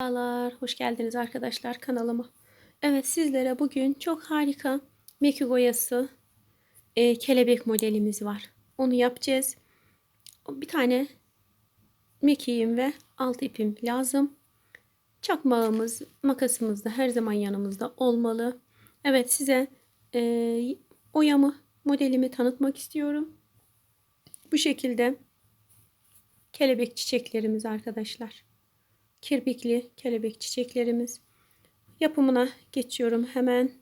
Merhabalar, hoş geldiniz arkadaşlar kanalıma. Evet sizlere bugün çok harika meki boyası e, kelebek modelimiz var. Onu yapacağız. Bir tane mekiğim ve alt ipim lazım. Çakmağımız, makasımız da her zaman yanımızda olmalı. Evet size e, oyamı, modelimi tanıtmak istiyorum. Bu şekilde kelebek çiçeklerimiz arkadaşlar kirpikli kelebek çiçeklerimiz. Yapımına geçiyorum hemen.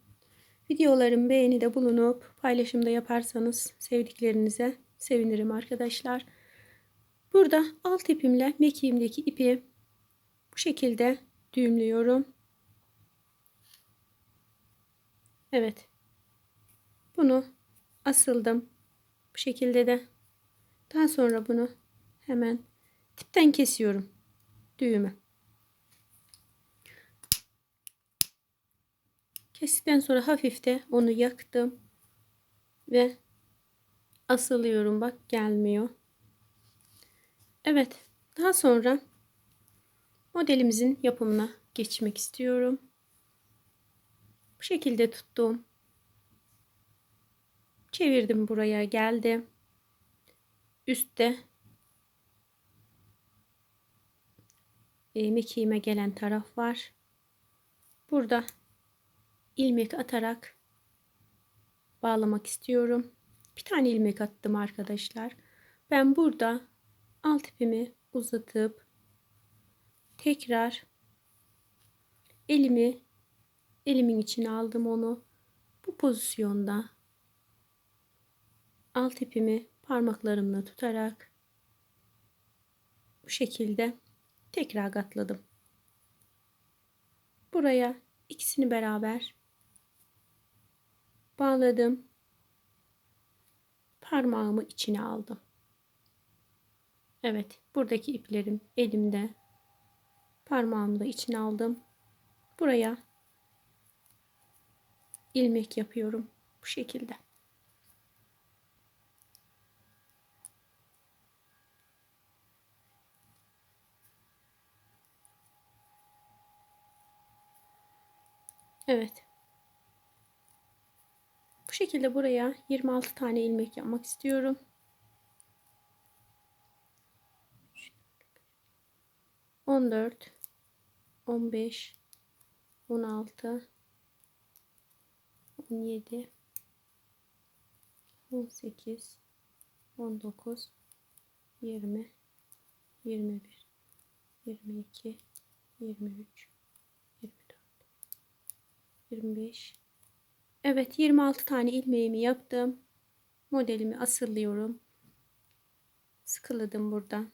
Videolarım beğenide bulunup paylaşımda yaparsanız sevdiklerinize sevinirim arkadaşlar. Burada alt ipimle mekiğimdeki ipi bu şekilde düğümlüyorum. Evet. Bunu asıldım. Bu şekilde de. Daha sonra bunu hemen tipten kesiyorum düğümü. Kestikten sonra hafif de onu yaktım. Ve asılıyorum. Bak gelmiyor. Evet. Daha sonra modelimizin yapımına geçmek istiyorum. Bu şekilde tuttum. Çevirdim buraya geldi. Üstte e, mekiğime gelen taraf var. Burada ilmek atarak bağlamak istiyorum. Bir tane ilmek attım arkadaşlar. Ben burada alt ipimi uzatıp tekrar elimi elimin içine aldım onu. Bu pozisyonda alt ipimi parmaklarımla tutarak bu şekilde tekrar katladım. Buraya ikisini beraber bağladım. Parmağımı içine aldım. Evet, buradaki iplerim elimde. Parmağımı da içine aldım. Buraya ilmek yapıyorum bu şekilde. Evet. Şekilde buraya 26 tane ilmek yapmak istiyorum. On dört, on beş, on altı, on yedi, on sekiz, on dokuz, yirmi, Evet 26 tane ilmeğimi yaptım. Modelimi asırlıyorum. Sıkıladım buradan.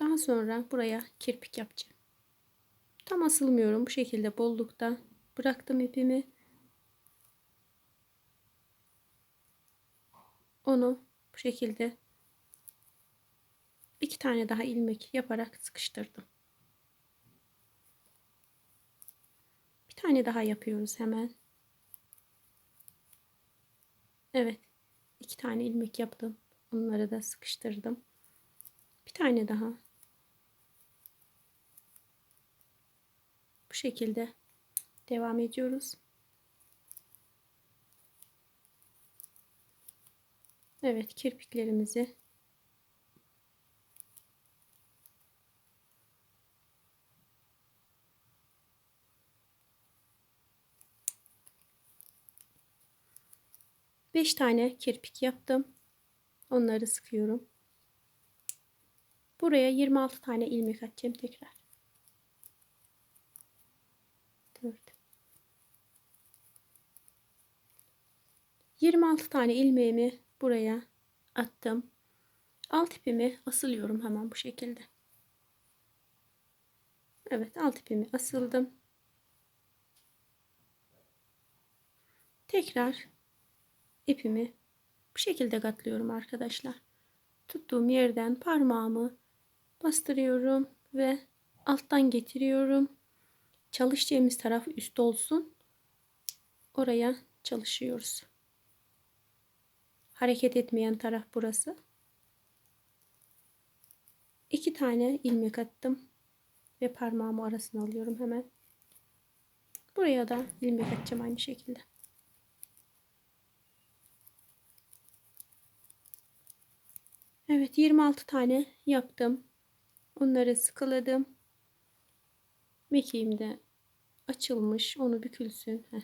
Daha sonra buraya kirpik yapacağım. Tam asılmıyorum. Bu şekilde bollukta bıraktım ipimi. Onu bu şekilde iki tane daha ilmek yaparak sıkıştırdım. Tane daha yapıyoruz hemen. Evet. iki tane ilmek yaptım. Onları da sıkıştırdım. Bir tane daha. Bu şekilde devam ediyoruz. Evet kirpiklerimizi 5 tane kirpik yaptım. Onları sıkıyorum. Buraya 26 tane ilmek atacağım tekrar. 4 26 tane ilmeğimi buraya attım. Alt ipimi asılıyorum hemen bu şekilde. Evet alt ipimi asıldım. Tekrar ipimi bu şekilde katlıyorum arkadaşlar. Tuttuğum yerden parmağımı bastırıyorum ve alttan getiriyorum. Çalışacağımız taraf üst olsun. Oraya çalışıyoruz. Hareket etmeyen taraf burası. İki tane ilmek attım. ve parmağımı arasına alıyorum hemen. Buraya da ilmek atacağım aynı şekilde. Evet 26 tane yaptım. Onları sıkıladım. Mekiğim de açılmış. Onu bükülsün. Heh.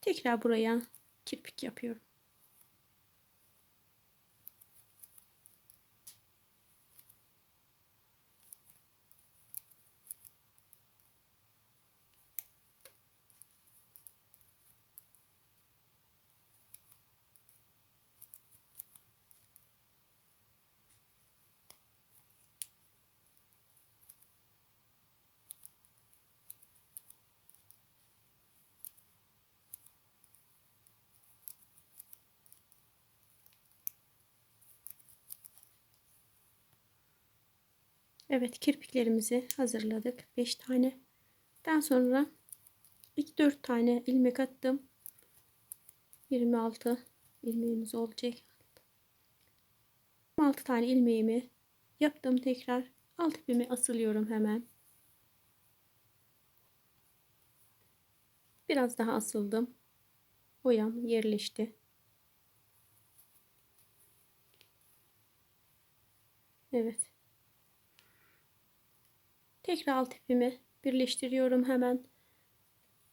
Tekrar buraya kirpik yapıyorum. Evet kirpiklerimizi hazırladık. 5 tane. Daha sonra 2-4 tane ilmek attım. 26 ilmeğimiz olacak. 26 tane ilmeğimi yaptım tekrar. Alt ipimi asılıyorum hemen. Biraz daha asıldım. Boyam yerleşti. Evet. Tekrar alt ipimi birleştiriyorum hemen.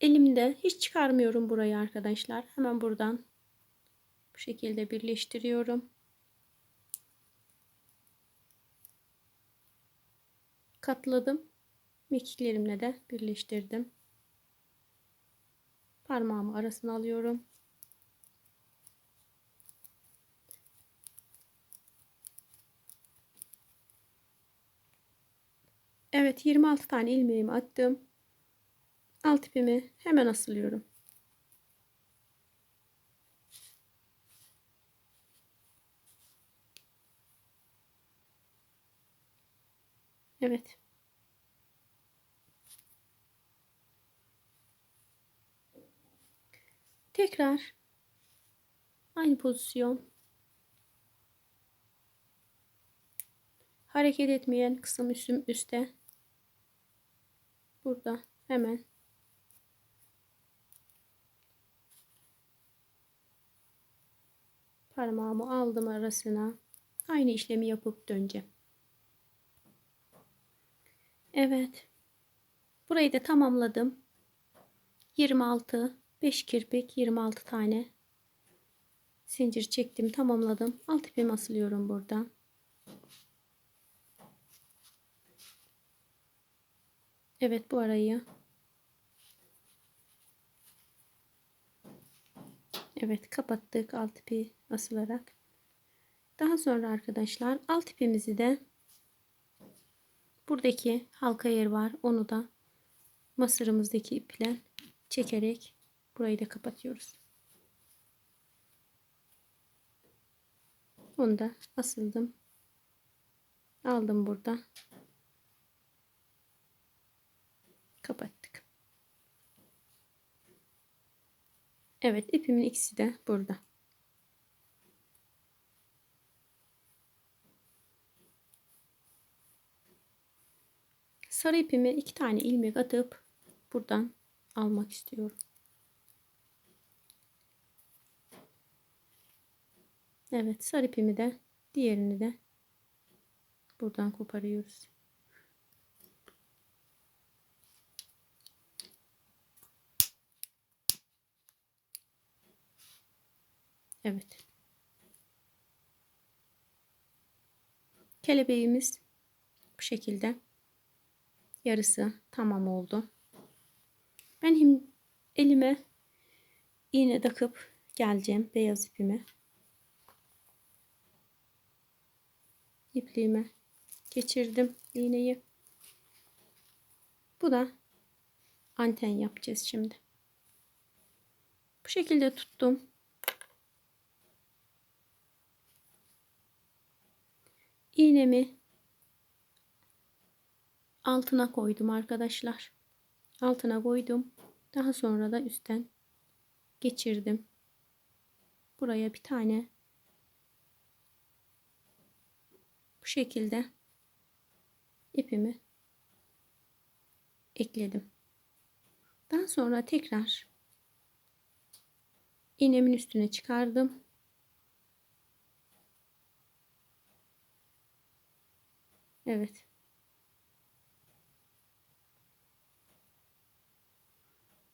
Elimde hiç çıkarmıyorum burayı arkadaşlar. Hemen buradan bu şekilde birleştiriyorum. Katladım. Mekiklerimle de birleştirdim. Parmağımı arasına alıyorum. Evet 26 tane ilmeğimi attım. Alt ipimi hemen asılıyorum. Evet. Tekrar aynı pozisyon. Hareket etmeyen kısım üstüm üstte burada hemen parmağımı aldım arasına aynı işlemi yapıp döneceğim. Evet. Burayı da tamamladım. 26 5 kirpik 26 tane zincir çektim tamamladım. Alt ipimi asılıyorum burada. Evet bu arayı Evet kapattık alt ipi asılarak. Daha sonra arkadaşlar alt ipimizi de buradaki halka yer var. Onu da masırımızdaki iple çekerek burayı da kapatıyoruz. Onu da asıldım. Aldım burada. Kapattık. Evet ipimin ikisi de burada. Sarı ipimi iki tane ilmek atıp buradan almak istiyorum. Evet sarı ipimi de diğerini de buradan koparıyoruz. Evet. Kelebeğimiz bu şekilde yarısı tamam oldu. Ben elime iğne takıp geleceğim beyaz ipimi. İpliğime geçirdim iğneyi. Bu da anten yapacağız şimdi. Bu şekilde tuttum. İğnemi altına koydum arkadaşlar. Altına koydum. Daha sonra da üstten geçirdim. Buraya bir tane bu şekilde ipimi ekledim. Daha sonra tekrar iğnemin üstüne çıkardım. Evet.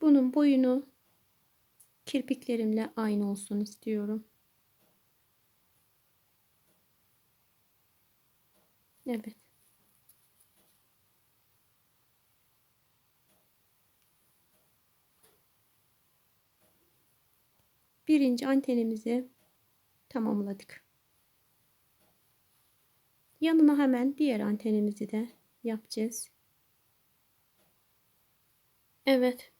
Bunun boyunu kirpiklerimle aynı olsun istiyorum. Evet. Birinci antenimizi tamamladık. Yanına hemen diğer antenimizi de yapacağız. Evet.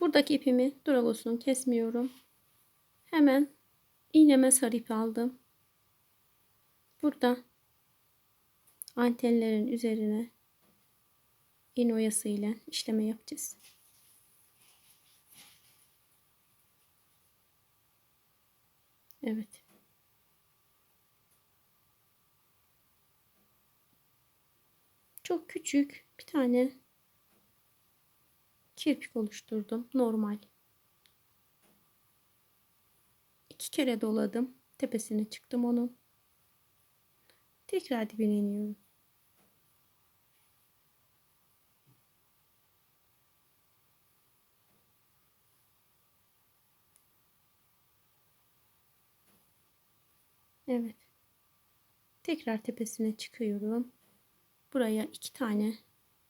Buradaki ipimi dragosunu kesmiyorum. Hemen iğneme sarı ip aldım. Burada antenlerin üzerine iğne oyası ile işleme yapacağız. Evet. Çok küçük bir tane kirpik oluşturdum. Normal. İki kere doladım. Tepesine çıktım onun. Tekrar dibine iniyorum. Evet. Tekrar tepesine çıkıyorum. Buraya iki tane,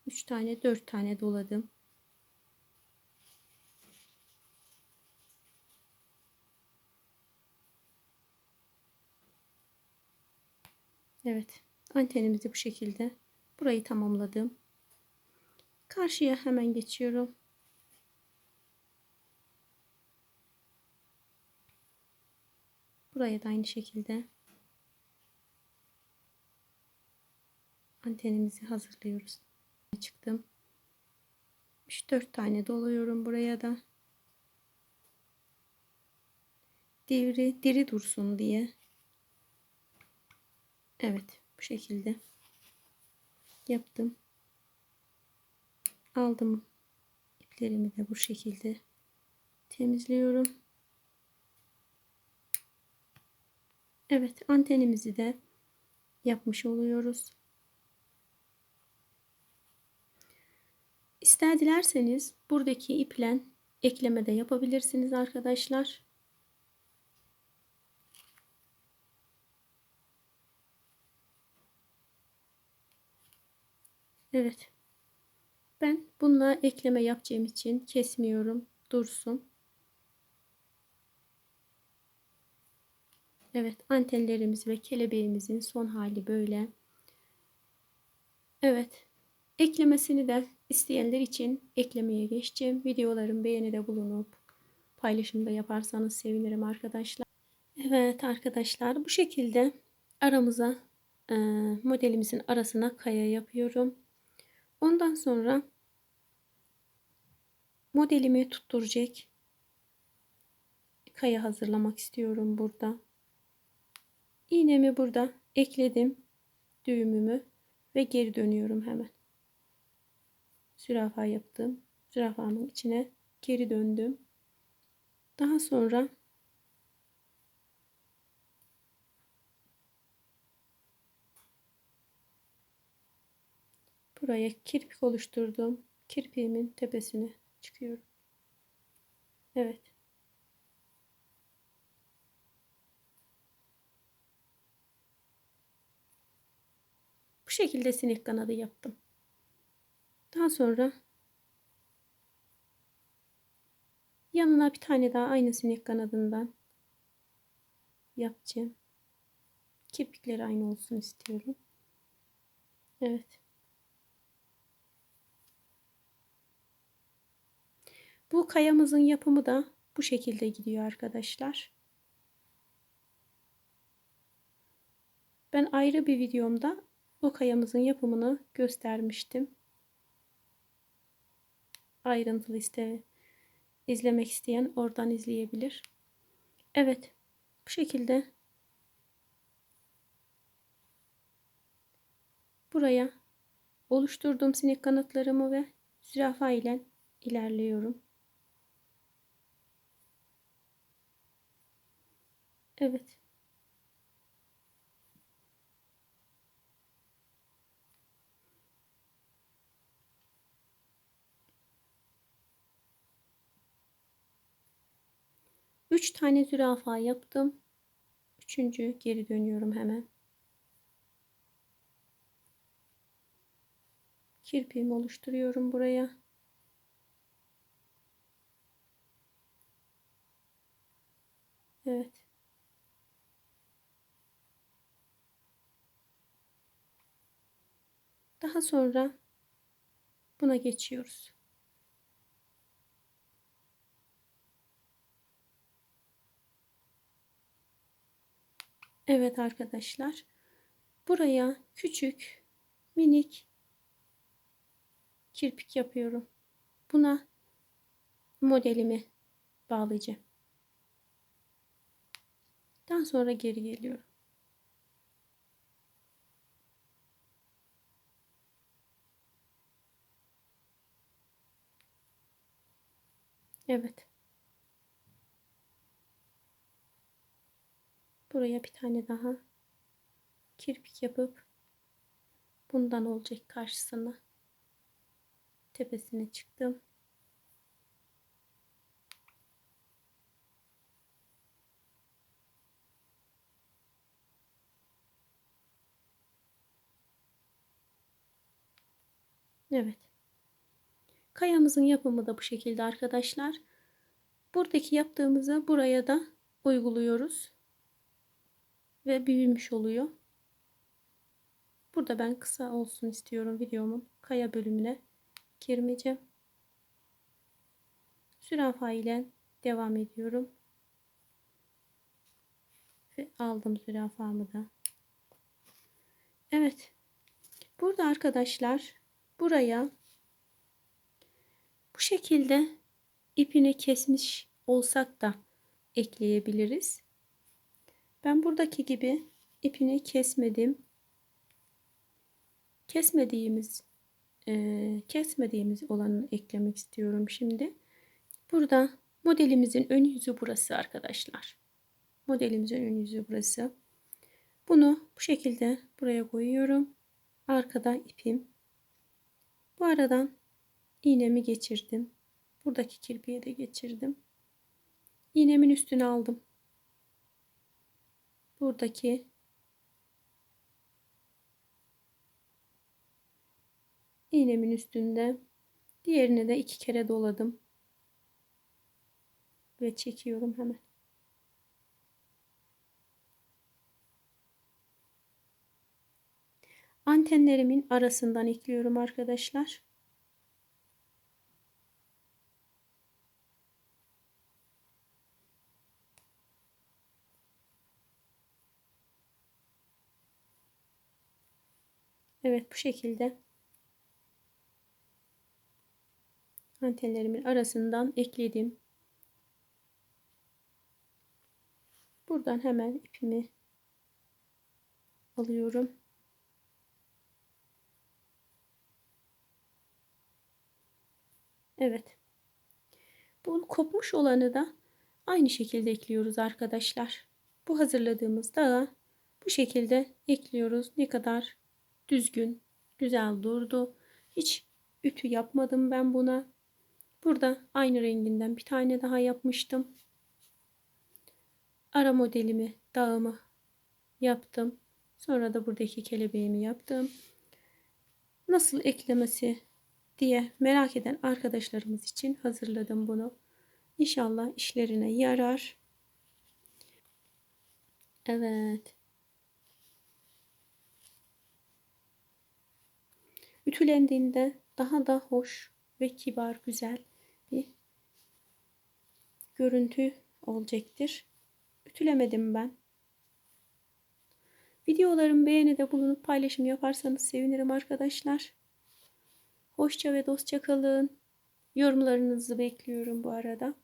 üç tane, dört tane doladım. Evet. Antenimizi bu şekilde burayı tamamladım. Karşıya hemen geçiyorum. Buraya da aynı şekilde antenimizi hazırlıyoruz. Çıktım. 3-4 tane doluyorum buraya da. Devri diri dursun diye. Evet bu şekilde yaptım. Aldım iplerimi de bu şekilde temizliyorum. Evet antenimizi de yapmış oluyoruz. İster dilerseniz buradaki iple ekleme de yapabilirsiniz arkadaşlar. Evet. Ben bununla ekleme yapacağım için kesmiyorum. Dursun. Evet antenlerimiz ve kelebeğimizin son hali böyle. Evet. Eklemesini de isteyenler için eklemeye geçeceğim. Videolarım beğenide bulunup paylaşımda yaparsanız sevinirim arkadaşlar. Evet arkadaşlar bu şekilde aramıza e, modelimizin arasına kaya yapıyorum. Ondan sonra modelimi tutturacak kaya hazırlamak istiyorum burada. İğnemi burada ekledim. Düğümümü ve geri dönüyorum hemen. Zürafa yaptım. Zürafanın içine geri döndüm. Daha sonra buraya kirpik oluşturdum. Kirpiğimin tepesine çıkıyorum. Evet. şekilde sinek kanadı yaptım. Daha sonra yanına bir tane daha aynı sinek kanadından yapacağım. Kirpikleri aynı olsun istiyorum. Evet. Bu kayamızın yapımı da bu şekilde gidiyor arkadaşlar. Ben ayrı bir videomda bu kayamızın yapımını göstermiştim. Ayrıntılı iste izlemek isteyen oradan izleyebilir. Evet. Bu şekilde buraya oluşturduğum sinek kanatlarımı ve zürafa ile ilerliyorum. Evet. Üç tane zürafa yaptım. Üçüncü geri dönüyorum hemen. Kirpiğimi oluşturuyorum buraya. Evet. Daha sonra buna geçiyoruz. Evet arkadaşlar. Buraya küçük minik kirpik yapıyorum. Buna modelimi bağlayacağım. Daha sonra geri geliyorum. Evet. Buraya bir tane daha kirpik yapıp bundan olacak karşısına tepesine çıktım. Evet. Kayamızın yapımı da bu şekilde arkadaşlar. Buradaki yaptığımızı buraya da uyguluyoruz. Ve büyümüş oluyor. Burada ben kısa olsun istiyorum videomun kaya bölümüne girmeyeceğim. Zürafa ile devam ediyorum. Ve aldım zürafamı da. Evet. Burada arkadaşlar buraya bu şekilde ipini kesmiş olsak da ekleyebiliriz. Ben buradaki gibi ipini kesmedim. Kesmediğimiz e, kesmediğimiz olanı eklemek istiyorum şimdi. Burada modelimizin ön yüzü burası arkadaşlar. Modelimizin ön yüzü burası. Bunu bu şekilde buraya koyuyorum. Arkada ipim. Bu aradan iğnemi geçirdim. Buradaki kirpiğe de geçirdim. İğnemin üstüne aldım. Buradaki iğnemin üstünde diğerini de iki kere doladım. Ve çekiyorum hemen. Antenlerimin arasından ekliyorum arkadaşlar. Evet bu şekilde antenlerimin arasından ekledim. Buradan hemen ipimi alıyorum. Evet. Bu kopmuş olanı da aynı şekilde ekliyoruz arkadaşlar. Bu hazırladığımız dağı bu şekilde ekliyoruz. Ne kadar düzgün, güzel durdu. Hiç ütü yapmadım ben buna. Burada aynı renginden bir tane daha yapmıştım. Ara modelimi, dağımı yaptım. Sonra da buradaki kelebeğimi yaptım. Nasıl eklemesi diye merak eden arkadaşlarımız için hazırladım bunu. İnşallah işlerine yarar. Evet. Ütülendiğinde daha da hoş ve kibar, güzel bir görüntü olacaktır. Ütülemedim ben. Videolarım beğenide bulunup paylaşım yaparsanız sevinirim arkadaşlar. Hoşça ve dostça kalın. Yorumlarınızı bekliyorum bu arada.